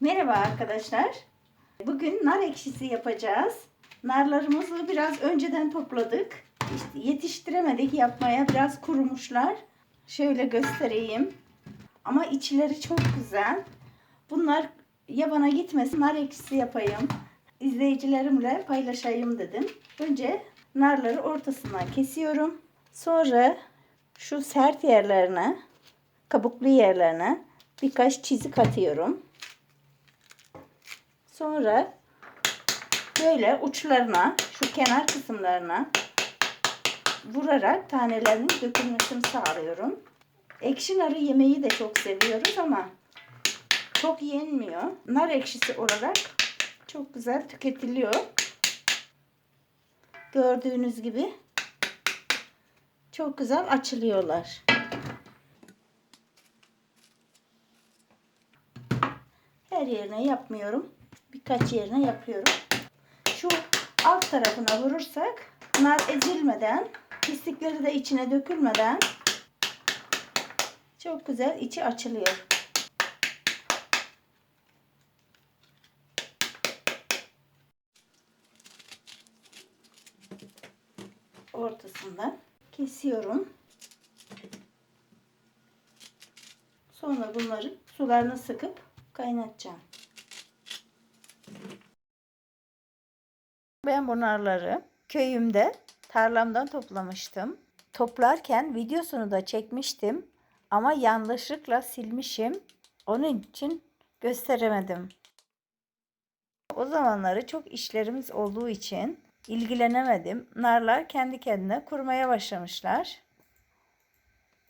Merhaba arkadaşlar. Bugün nar ekşisi yapacağız. Narlarımızı biraz önceden topladık. İşte yetiştiremedik yapmaya. Biraz kurumuşlar. Şöyle göstereyim. Ama içleri çok güzel. Bunlar yabana gitmesin. Nar ekşisi yapayım. İzleyicilerimle paylaşayım dedim. Önce narları ortasından kesiyorum. Sonra şu sert yerlerine, kabuklu yerlerine birkaç çizik atıyorum. Sonra böyle uçlarına, şu kenar kısımlarına vurarak tanelerinin dökülmesini sağlıyorum. Ekşi narı yemeği de çok seviyoruz ama çok yenmiyor. Nar ekşisi olarak çok güzel tüketiliyor. Gördüğünüz gibi çok güzel açılıyorlar. Her yerine yapmıyorum. Birkaç yerine yapıyorum. Şu alt tarafına vurursak nar ezilmeden, pislikleri de içine dökülmeden çok güzel içi açılıyor. Ortasından kesiyorum. Sonra bunları sularını sıkıp kaynatacağım. Ben bu narları köyümde tarlamdan toplamıştım. Toplarken videosunu da çekmiştim ama yanlışlıkla silmişim. Onun için gösteremedim. O zamanları çok işlerimiz olduğu için ilgilenemedim. Narlar kendi kendine kurumaya başlamışlar.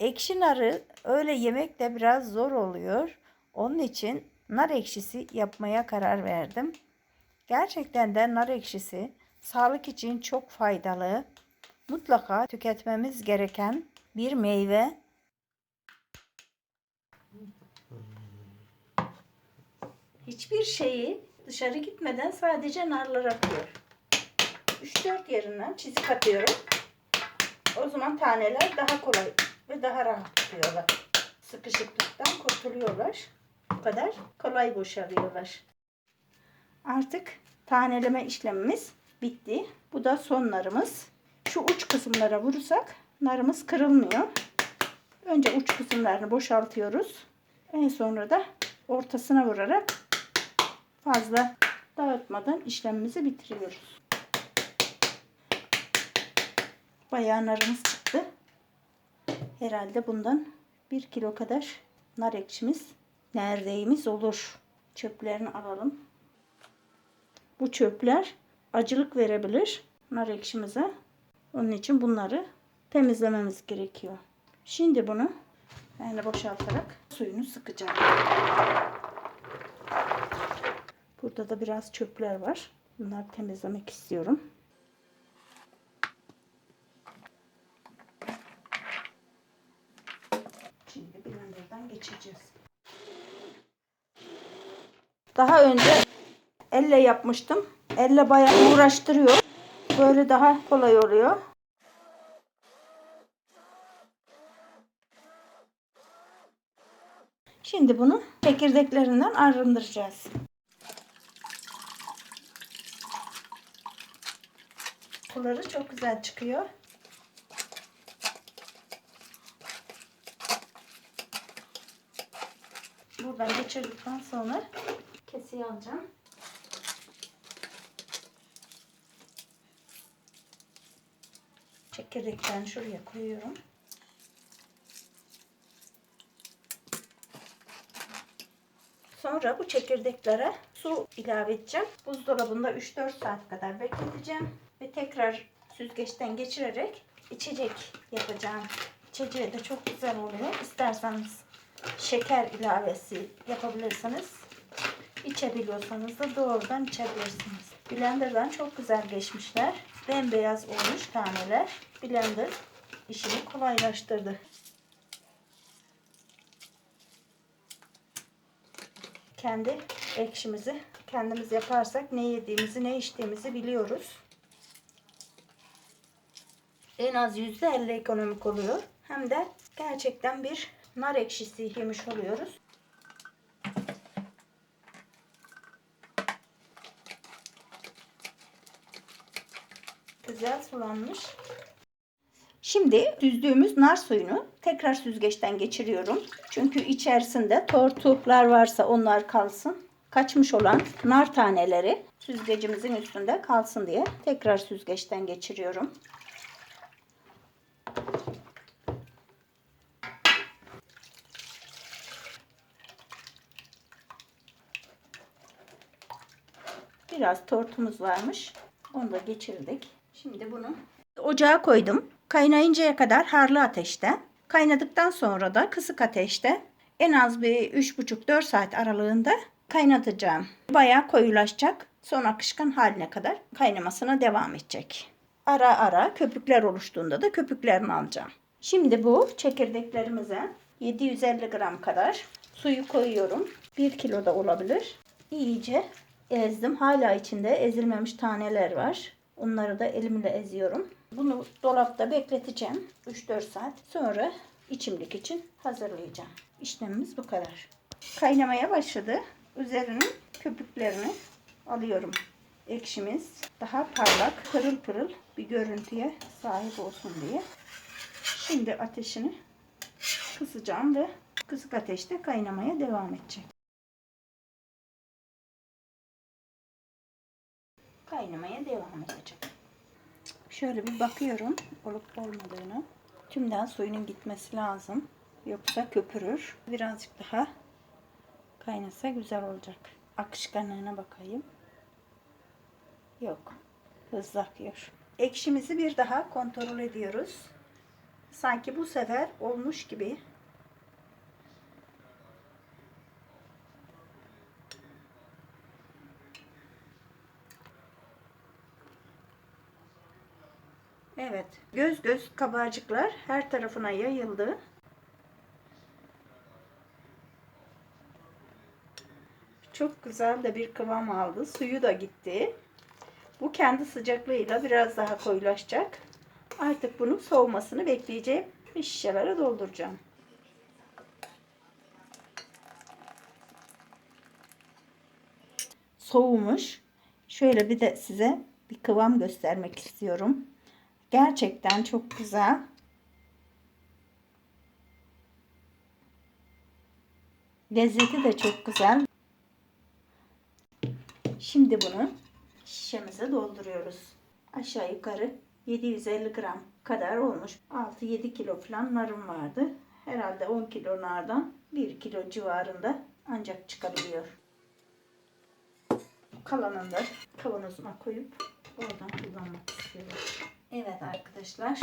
Ekşi narı öyle yemek de biraz zor oluyor. Onun için nar ekşisi yapmaya karar verdim. Gerçekten de nar ekşisi sağlık için çok faydalı. Mutlaka tüketmemiz gereken bir meyve. Hiçbir şeyi dışarı gitmeden sadece narlar atıyor. 3-4 yerinden çizik atıyorum. O zaman taneler daha kolay ve daha rahat tutuyorlar. Sıkışıklıktan kurtuluyorlar. Bu kadar kolay boşalıyorlar. Artık taneleme işlemimiz bitti. Bu da son narımız. Şu uç kısımlara vurursak narımız kırılmıyor. Önce uç kısımlarını boşaltıyoruz. En sonra da ortasına vurarak fazla dağıtmadan işlemimizi bitiriyoruz. Bayağı narımız çıktı. Herhalde bundan 1 kilo kadar nar ekşimiz neredeyimiz olur. Çöplerini alalım. Bu çöpler acılık verebilir nar ekşimize. Onun için bunları temizlememiz gerekiyor. Şimdi bunu yani boşaltarak suyunu sıkacağım. Burada da biraz çöpler var. Bunları temizlemek istiyorum. Şimdi blenderdan geçireceğiz. Daha önce elle yapmıştım. Elle bayağı uğraştırıyor. Böyle daha kolay oluyor. Şimdi bunu çekirdeklerinden arındıracağız. Suları çok güzel çıkıyor. Buradan geçirdikten sonra kesiye alacağım. Çekirdekten şuraya koyuyorum. Sonra bu çekirdeklere su ilave edeceğim. Buzdolabında 3-4 saat kadar bekleteceğim. Ve tekrar süzgeçten geçirerek içecek yapacağım. İçeceği de çok güzel oluyor. İsterseniz şeker ilavesi yapabilirsiniz. İçebiliyorsanız da doğrudan içebilirsiniz. Blender'dan çok güzel geçmişler. Bembeyaz olmuş taneler blender işini kolaylaştırdı. Kendi ekşimizi kendimiz yaparsak ne yediğimizi ne içtiğimizi biliyoruz. En az %50 ekonomik oluyor. Hem de gerçekten bir nar ekşisi yemiş oluyoruz. Güzel sulanmış. Şimdi süzdüğümüz nar suyunu tekrar süzgeçten geçiriyorum. Çünkü içerisinde tortuklar varsa onlar kalsın. Kaçmış olan nar taneleri süzgecimizin üstünde kalsın diye tekrar süzgeçten geçiriyorum. Biraz tortumuz varmış. Onu da geçirdik. Şimdi bunu ocağa koydum. Kaynayıncaya kadar harlı ateşte. Kaynadıktan sonra da kısık ateşte en az bir 3,5-4 saat aralığında kaynatacağım. Bayağı koyulaşacak. Son akışkan haline kadar kaynamasına devam edecek. Ara ara köpükler oluştuğunda da köpüklerini alacağım. Şimdi bu çekirdeklerimize 750 gram kadar suyu koyuyorum. 1 kilo da olabilir. İyice ezdim. Hala içinde ezilmemiş taneler var. Onları da elimle eziyorum. Bunu dolapta bekleteceğim 3-4 saat. Sonra içimlik için hazırlayacağım. İşlemimiz bu kadar. Kaynamaya başladı. Üzerinin köpüklerini alıyorum. Ekşimiz daha parlak, pırıl pırıl bir görüntüye sahip olsun diye. Şimdi ateşini kısacağım ve kısık ateşte kaynamaya devam edecek. Kaynamaya devam edecek. Şöyle bir bakıyorum olup olmadığını. Tümden suyunun gitmesi lazım. Yoksa köpürür. Birazcık daha kaynasa güzel olacak. Akışkanlığına bakayım. Yok. Hızlı akıyor. Ekşimizi bir daha kontrol ediyoruz. Sanki bu sefer olmuş gibi. Evet. Göz göz kabarcıklar her tarafına yayıldı. Çok güzel de bir kıvam aldı. Suyu da gitti. Bu kendi sıcaklığıyla biraz daha koyulaşacak. Artık bunun soğumasını bekleyeceğim. Bir şişelere dolduracağım. Soğumuş. Şöyle bir de size bir kıvam göstermek istiyorum. Gerçekten çok güzel. Lezzeti de çok güzel. Şimdi bunu şişemize dolduruyoruz. Aşağı yukarı 750 gram kadar olmuş. 6-7 kilo falan narım vardı. Herhalde 10 kilo nardan 1 kilo civarında ancak çıkabiliyor. Kalanını da kavanozuma koyup oradan kullanmak istiyorum. Evet arkadaşlar.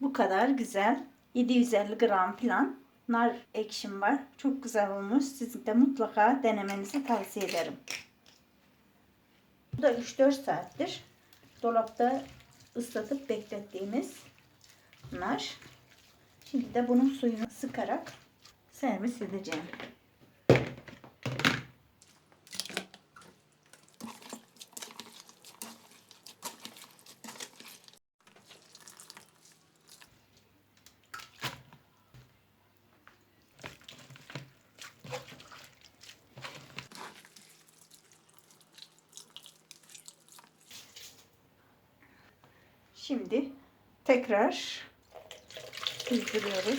Bu kadar güzel. 750 gram falan nar ekşim var. Çok güzel olmuş. Siz de mutlaka denemenizi tavsiye ederim. Bu da 3-4 saattir dolapta ıslatıp beklettiğimiz nar. Şimdi de bunun suyunu sıkarak servis edeceğim. Şimdi tekrar süzdürüyoruz.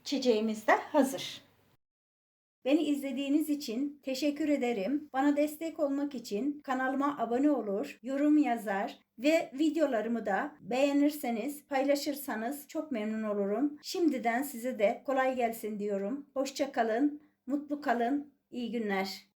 İçeceğimiz de hazır. Beni izlediğiniz için teşekkür ederim. Bana destek olmak için kanalıma abone olur, yorum yazar ve videolarımı da beğenirseniz, paylaşırsanız çok memnun olurum. Şimdiden size de kolay gelsin diyorum. Hoşça kalın, mutlu kalın, iyi günler.